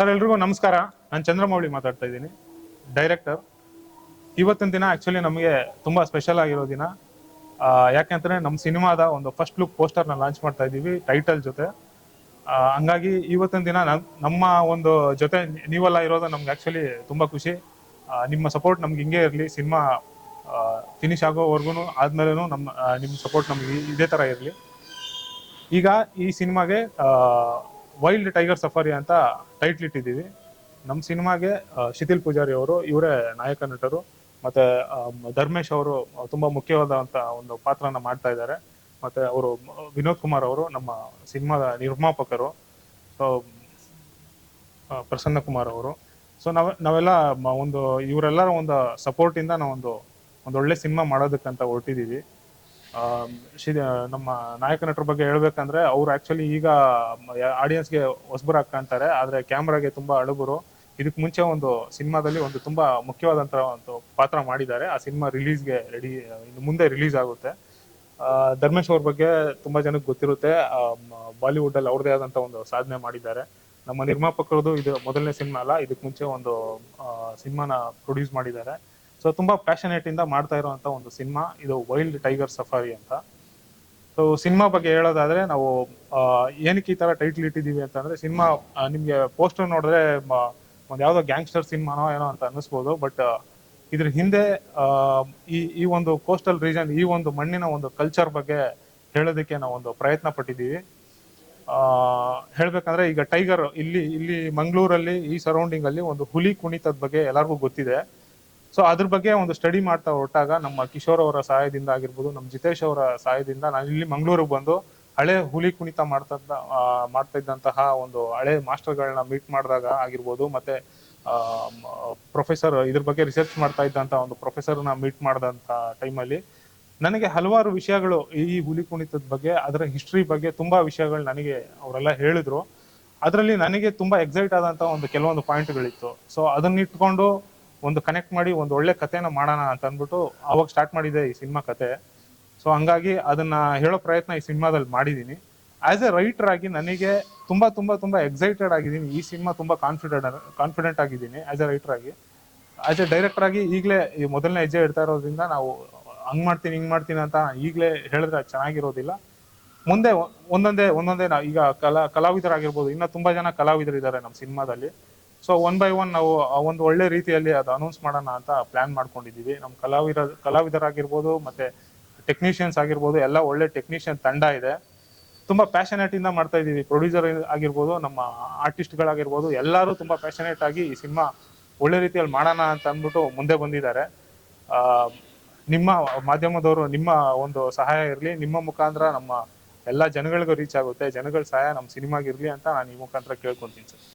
Sir ಎಲ್ರಿಗೂ ನಮಸ್ಕಾರ. ನಾನು ಚಂದ್ರಮೌಳಿ ಮಾತಾಡ್ತಾ ಇದ್ದೀನಿ. ಡೈರೆಕ್ಟರ್ ಇವತ್ತಿನ ದಿನ ಆಕ್ಚುಲಿ ನಮಗೆ ತುಂಬಾ ಸ್ಪೆಷಲ್ ಆಗಿರೋ ದಿನ. ಆ, ಯಾಕೆಂದ್ರೆ ನಮ್ಮ ಸಿನಿಮಾದ ಒಂದು ಫಸ್ಟ್ ಲುಕ್ ಪೋಸ್ಟರ್ನ ಲಾಂಚ್ ಮಾಡ್ತಾ ಇದ್ದೀವಿ ಟೈಟಲ್ ಜೊತೆ. ಹಂಗಾಗಿ ಇವತ್ತಿನ ದಿನ ನಮ್- ನಮ್ಮ ಒಂದು ಜೊತೆ ನೀವೆಲ್ಲ ಇರೋದು ನಮ್ಗೆ ಆಕ್ಚುಲಿ ತುಂಬಾ ಖುಷಿ. ನಿಮ್ಮ ಸಪೋರ್ಟ್ ನಮ್ಗೆ ಹಿಂಗೆ ಇರಲಿ ಸಿನಿಮಾ ಫಿನಿಶ್ ಆಗೋವರೆಗೂ ಆದ್ಮೇಲೆನೂ ನಮ್ಮ ನಿಮ್ಮ ಸಪೋರ್ಟ್ ನಮ್ಗೆ ಇದೇ ತರ ಇರಲಿ. ಈಗ ಈ ಸಿನಿಮಾಗೆ ವೈಲ್ಡ್ ಟೈಗರ್ ಸಫಾರಿ ಅಂತ ಟೈಟ್ಲ್ ಇಟ್ಟಿದ್ದೀವಿ. ನಮ್ಮ ಸಿನಿಮಾಗೆ ಶಿಥಿಲ್ ಪೂಜಾರಿ ಅವರು, ಇವರೇ ನಾಯಕ ನಟರು, ಮತ್ತೆ ಧರ್ಮೇಶ್ ಅವರು ತುಂಬಾ ಮುಖ್ಯವಾದಂತ ಒಂದು ಪಾತ್ರನ ಮಾಡ್ತಾ ಇದ್ದಾರೆ. ಮತ್ತೆ ಅವರು, ವಿನೋದ್ ಕುಮಾರ್ ಅವರು, ನಮ್ಮ ಸಿನಿಮಾದ ನಿರ್ಮಾಪಕರು, ಸೊ ಪ್ರಸನ್ನ ಕುಮಾರ್ ಅವರು. ಸೊ, ನಾವ್, ನಾವೆಲ್ಲ ಒಂದು, ಇವರೆಲ್ಲರ ಒಂದು ಸಪೋರ್ಟ್ ಇಂದ ನಾವೊಂದು ಒಂದು ಒಳ್ಳೆ ಸಿನಿಮಾ ಮಾಡೋದಕ್ಕಂತ ಶಿ- ನಮ್ಮ ನಾಯಕ ನಟರ ಬಗ್ಗೆ ಹೇಳ್ಬೇಕಂದ್ರೆ ಅವ್ರು ಆಕ್ಚುಲಿ ಈಗ ಆಡಿಯನ್ಸ್ಗೆ ಹೊಸಬರಾಗ್ ಕಾಣ್ತಾರೆ ಆದ್ರೆ ಕ್ಯಾಮ್ರಾಗೆ ತುಂಬಾ ಅಳುಬರು ಇದಕ್ ಮುಂಚೆ ಒಂದು ಸಿನಿಮಾದಲ್ಲಿ ಒಂದು ತುಂಬಾ ಮುಖ್ಯವಾದಂತ ಒಂದು ಪಾತ್ರ ಮಾಡಿದ್ದಾರೆ. ಆ ಸಿನಿಮಾ ರಿಲೀಸ್ಗೆ ರೆಡಿ ಇನ್ನು ಮುಂದೆ ರಿಲೀಸ್ ಆಗುತ್ತೆ. ಧರ್ಮೇಶ್ ಅವ್ರ ಬಗ್ಗೆ ತುಂಬಾ ಜನಕ್ಕೆ ಗೊತ್ತಿರುತ್ತೆ. ಬಾಲಿವುಡ್ ಅಲ್ಲಿ ಅವ್ರದೇ ಆದಂತ ಒಂದು ಸಾಧನೆ ಮಾಡಿದ್ದಾರೆ. ನಮ್ಮ ನಿರ್ಮಾಪಕರದು ಇದು ಮೊದಲನೇ ಸಿನಿಮಾ ಅಲ್ಲ, ಇದಕ್ ಮುಂಚೆ ಒಂದು ಸಿನಿಮಾನ ಪ್ರೊಡ್ಯೂಸ್ ಮಾಡಿದ್ದಾರೆ. ಸೊ ತುಂಬಾ ಪ್ಯಾಷನೇಟ್ ಇಂದ ಮಾಡ್ತಾ ಇರುವಂತ ಒಂದು ಸಿನಿಮಾ. ಇದು ವೈಲ್ಡ್ ಟೈಗರ್ ಸಫಾರಿ ಅಂತ. ಸೊ ಸಿನಿಮಾ ಬಗ್ಗೆ ಹೇಳೋದಾದ್ರೆ ನಾವು ಏನಕ್ಕೆ ಈ ತರ ಟೈಟ್ಲ್ ಇಟ್ಟಿದೀವಿ ಅಂತಂದ್ರೆ ಸಿನಿಮಾ ನಿಮ್ಗೆ ಪೋಸ್ಟರ್ ನೋಡಿದ್ರೆ ಒಂದು ಯಾವ್ದೋ ಗ್ಯಾಂಗ್ಸ್ಟರ್ ಸಿನಿಮಾನೋ ಏನೋ ಅಂತ ಅನ್ನಿಸ್ಬೋದು. ಬಟ್ ಇದ್ರ ಹಿಂದೆ ಈ ಈ ಒಂದು ಕೋಸ್ಟಲ್ ರೀಜನ್ ಈ ಒಂದು ಮಣ್ಣಿನ ಒಂದು ಕಲ್ಚರ್ ಬಗ್ಗೆ ಹೇಳೋದಕ್ಕೆ ನಾವು ಒಂದು ಪ್ರಯತ್ನ ಪಟ್ಟಿದ್ದೀವಿ. ಹೇಳ್ಬೇಕಂದ್ರೆ ಈಗ ಟೈಗರ್ ಇಲ್ಲಿ ಇಲ್ಲಿ ಮಂಗಳೂರಲ್ಲಿ, ಈ ಸರೌಂಡಿಂಗ್ ಅಲ್ಲಿ ಒಂದು ಹುಲಿ ಕುಣಿತದ ಬಗ್ಗೆ ಎಲ್ಲರಿಗೂ ಗೊತ್ತಿದೆ. ಸೊ ಅದ್ರ ಬಗ್ಗೆ ಒಂದು ಸ್ಟಡಿ ಮಾಡ್ತಾ ಹೊರಟಾಗ ನಮ್ಮ ಕಿಶೋರ್ ಅವರ ಸಹಾಯದಿಂದ ಆಗಿರ್ಬೋದು, ನಮ್ಮ ಜಿತೇಶ್ ಅವರ ಸಹಾಯದಿಂದ ನಾನು ಇಲ್ಲಿ ಮಂಗಳೂರಿಗೆ ಬಂದು ಹಳೆ ಹುಲಿ ಕುಣಿತ ಮಾಡ್ತಾ ಮಾಡ್ತಾ ಇದ್ದಂತಹ ಒಂದು ಹಳೆ ಮಾಸ್ಟರ್ಗಳನ್ನ ಮೀಟ್ ಮಾಡಿದಾಗ ಆಗಿರ್ಬೋದು, ಮತ್ತೆ ಪ್ರೊಫೆಸರ್ ಇದ್ರ ಬಗ್ಗೆ ರಿಸರ್ಚ್ ಮಾಡ್ತಾ ಇದ್ದಂತ ಒಂದು ಪ್ರೊಫೆಸರ್ನ ಮೀಟ್ ಮಾಡಿದಂತ ಟೈಮಲ್ಲಿ ನನಗೆ ಹಲವಾರು ವಿಷಯಗಳು ಈ ಹುಲಿ ಕುಣಿತದ ಬಗ್ಗೆ, ಅದರ ಹಿಸ್ಟ್ರಿ ಬಗ್ಗೆ ತುಂಬಾ ವಿಷಯಗಳು ನನಗೆ ಅವರೆಲ್ಲ ಹೇಳಿದ್ರು. ಅದರಲ್ಲಿ ನನಗೆ ತುಂಬಾ ಎಕ್ಸೈಟ್ ಆದಂತ ಒಂದು ಕೆಲವೊಂದು ಪಾಯಿಂಟ್ಗಳಿತ್ತು ಸೊ ಅದನ್ನ ಇಟ್ಕೊಂಡು ಒಂದು ಕನೆಕ್ಟ್ ಮಾಡಿ ಒಂದು ಒಳ್ಳೆ ಕಥೆನ ಮಾಡೋಣ ಅಂತ ಅಂದ್ಬಿಟ್ಟು ಅವಾಗ ಸ್ಟಾರ್ಟ್ ಮಾಡಿದೆ ಈ ಸಿನಿಮಾ ಕತೆ. ಸೊ ಹಂಗಾಗಿ ಅದನ್ನ ಹೇಳೋ ಪ್ರಯತ್ನ ಈ ಸಿನಿಮಾದಲ್ಲಿ ಮಾಡಿದ್ದೀನಿ ಆಸ್ ಎ ರೈಟರ್ ಆಗಿ ನನಗೆ ತುಂಬಾ ತುಂಬಾ ತುಂಬಾ ಎಕ್ಸೈಟೆಡ್ ಆಗಿದ್ದೀನಿ. ಈ ಸಿನಿಮಾ ತುಂಬಾ ಕಾನ್ಫಿಡೆಂಟ್ ಕಾನ್ಫಿಡೆಂಟ್ ಆಗಿದ್ದೀನಿ ಆಸ್ ಎ ರೈಟರ್ ಆಗಿ. ಆಸ್ ಎ ಡೈರೆಕ್ಟರ್ ಆಗಿ ಈಗಲೇ ಈ ಮೊದಲನೇ ಹೆಜ್ಜೆ ಇಡ್ತಾ ಇರೋದ್ರಿಂದ ನಾವು ಹಂಗ್ ಮಾಡ್ತೀನಿ, ಹಿಂಗ್ ಮಾಡ್ತೀನಿ ಅಂತ ಈಗಲೇ ಹೇಳಿದ್ರೆ ಚೆನ್ನಾಗಿರೋದಿಲ್ಲ. ಮುಂದೆ ಒಂದೊಂದೇ ಒಂದೊಂದೇ ನಾವು ಈಗ ಕಲಾ, ಕಲಾವಿದರಾಗಿರ್ಬೋದು. ಇನ್ನ ತುಂಬಾ ಜನ ಕಲಾವಿದರಿದ್ದಾರೆ ನಮ್ಮ ಸಿನಿಮಾದಲ್ಲಿ ಸೊ ಒನ್ ಬೈ ಒನ್ ನಾವು ಒಂದು ಒಳ್ಳೆ ರೀತಿಯಲ್ಲಿ ಅದು ಅನೌನ್ಸ್ ಮಾಡೋಣ ಅಂತ ಪ್ಲಾನ್ ಮಾಡ್ಕೊಂಡಿದ್ದೀವಿ. ನಮ್ಮ ಕಲಾವಿದ, ಕಲಾವಿದರಾಗಿರ್ಬೋದು ಮತ್ತೆ ಟೆಕ್ನಿಷಿಯನ್ಸ್ ಆಗಿರ್ಬೋದು, ಎಲ್ಲ ಒಳ್ಳೆ ಟೆಕ್ನಿಷಿಯನ್ ತಂಡ ಇದೆ. ತುಂಬಾ ಪ್ಯಾಷನೇಟ್ ಇಂದ ಮಾಡ್ತಾ ಇದ್ದೀವಿ. ಪ್ರೊಡ್ಯೂಸರ್ ಆಗಿರ್ಬೋದು, ನಮ್ಮ ಆರ್ಟಿಸ್ಟ್ಗಳಾಗಿರ್ಬೋದು ಎಲ್ಲರೂ ತುಂಬಾ ಪ್ಯಾಷನೇಟ್ ಆಗಿ ಈ ಸಿನಿಮಾ ಒಳ್ಳೆ ರೀತಿಯಲ್ಲಿ ಮಾಡೋಣ ಅಂತ ಅಂದ್ಬಿಟ್ಟು ಮುಂದೆ ಬಂದಿದ್ದಾರೆ. ನಿಮ್ಮ ಮಾಧ್ಯಮದವರು ನಿಮ್ಮ ಒಂದು ಸಹಾಯ ಇರಲಿ. ನಿಮ್ಮ ಮುಖಾಂತರ ನಮ್ಮ ಎಲ್ಲ ಜನಗಳಿಗೂ ರೀಚ್ ಆಗುತ್ತೆ. ಜನಗಳ ಸಹಾಯ ನಮ್ಮ ಸಿನಿಮಾಗಿರಲಿ ಅಂತ ನಾನು ಈ ಮುಖಾಂತರ ಕೇಳ್ಕೊತೀನಿ ಸರ್.